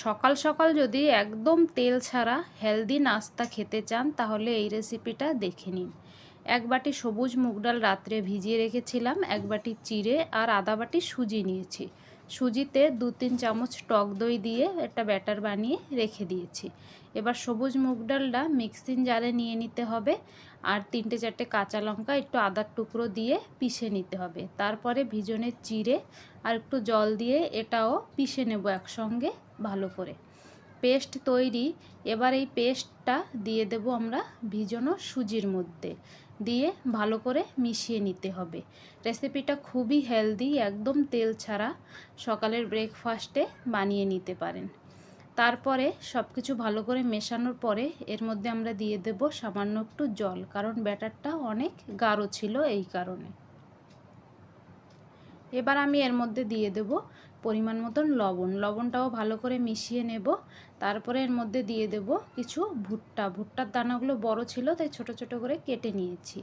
সকাল সকাল যদি একদম তেল ছাড়া হেলদি নাস্তা খেতে চান, তাহলে এই রেসিপিটা দেখে নিন। এক বাটি সবুজ মুগ ডাল রাত্রে ভিজিয়ে রেখেছিলাম, এক বাটি চিড়ে আর আধা বাটি সুজি নিয়েছি। সুজিতে দু তিন চামচ টক দই দিয়ে একটা ব্যাটার বানিয়ে রেখে দিয়েছি। এবার সবুজ মুগ ডালটা মিক্সিং জারে নিয়ে নিতে হবে আর তিনটে চারটে কাঁচা লঙ্কা একটু আদার টুকরো দিয়ে পিষে নিতে হবে। তারপরে ভিজনের চিড়ে আর একটু জল দিয়ে এটাও পিষে নেব একসঙ্গে ভালো করে। পেস্ট তৈরি, এবার এই পেস্টটা দিয়ে দেব আমরা ভিজানো সুজির মধ্যে। দিয়ে ভালো করে মিশিয়ে নিতে হবে। রেসিপিটা খুবই হেলদি, একদম তেল ছাড়া। সকালের ব্রেকফাস্টে বানিয়ে নিতে পারেন। তারপরে সব কিছু ভালো করে মেশানোর পরে এর মধ্যে আমরা দিয়ে দেব সামান্য একটু জল, কারণ ব্যাটারটা অনেক গাঢ় ছিল এই কারণে। এবার আমি এর মধ্যে দিয়ে দেব পরিমাণ মতন লবণ। লবণটাও ভালো করে মিশিয়ে নেব। তারপরে এর মধ্যে দিয়ে দেব কিছু ভুট্টা। ভুট্টার দানাগুলো বড় ছিল, তাই ছোট ছোট করে কেটে নিয়েছি।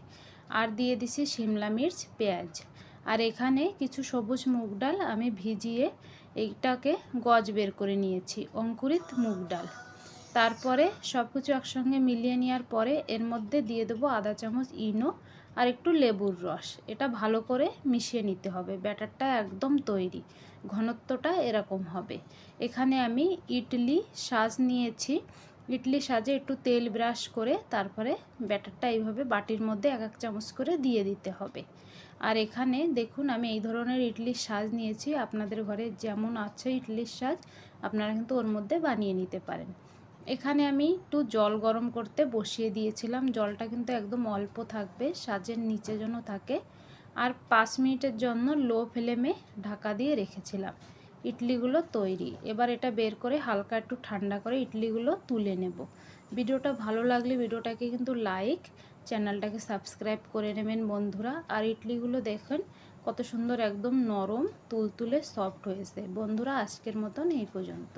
আর দিয়ে দিছি শিমলা মির্চ, পেঁয়াজ। আর এখানে কিছু সবুজ মুগ ডাল আমি ভিজিয়ে এইটাকে গজ বের করে নিয়েছি, অঙ্কুরিত মুগ ডাল। তারপরে সব কিছু একসঙ্গে মিলিয়ে নেওয়ার পরে এর মধ্যে দিয়ে দেবো আধা চামচ, ইনো আর একটু লেবুর রস। এটা ভালো করে মিশিয়ে নিতে হবে। ব্যাটারটা একদম তৈরি। ঘনত্বটা এরকম হবে। এখানে আমি ইডলি সাজ নিয়েছি। ইডলি সাজে একটু তেল ব্রাশ করে তারপরে ব্যাটারটা এইভাবে বাটির মধ্যে এক এক চামচ করে দিয়ে দিতে হবে। আর এখানে দেখুন, আমি এই ধরনের ইডলির সাজ নিয়েছি। আপনাদের ঘরে যেমন আছে ইডলির সাজ, আপনারা কিন্তু ওর মধ্যে বানিয়ে নিতে পারেন। এখানে আমি একটু জল গরম করতে বসিয়ে দিয়েছিলাম। জলটা কিন্তু একদম অল্প থাকবে, সাজের নিচে যেন থাকে। আর পাঁচ মিনিটের জন্য লো ফ্লেমে ঢাকা দিয়ে রেখেছিলাম। ইডলিগুলো তৈরি। এবার এটা বের করে হালকা একটু ঠান্ডা করে ইডলিগুলো তুলে নেব। ভিডিওটা ভালো লাগলে ভিডিওটাকে কিন্তু লাইক, চ্যানেলটাকে সাবস্ক্রাইব করে নেবেন বন্ধুরা। আর ইডলিগুলো দেখেন কত সুন্দর, একদম নরম, তুলতুলে সফট হয়েছে। বন্ধুরা, আজকের মতন এই পর্যন্ত।